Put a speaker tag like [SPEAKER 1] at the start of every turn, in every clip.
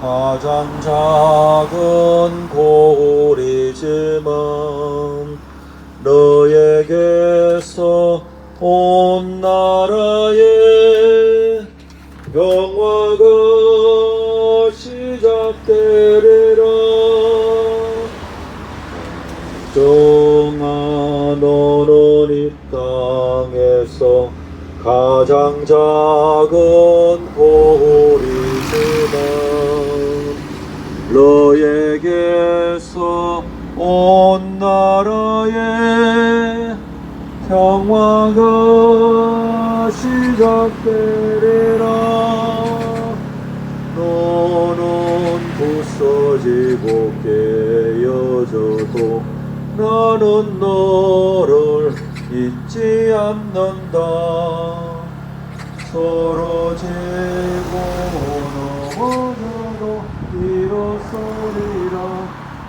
[SPEAKER 1] 가장 작은 고리지만 너에게서 온 나라의 영화가 시작되리라. 정아 너는 이 땅에서 가장 작은 보리 너에게서 온 나라의 평화가 시작되리라. 너는 부서지고 깨어져도 나는 너를 잊지 않는다. 서러지고 넘어져도 일어서리라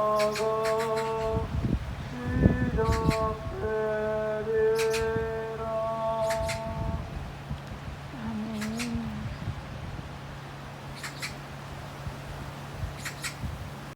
[SPEAKER 1] 영화가 시작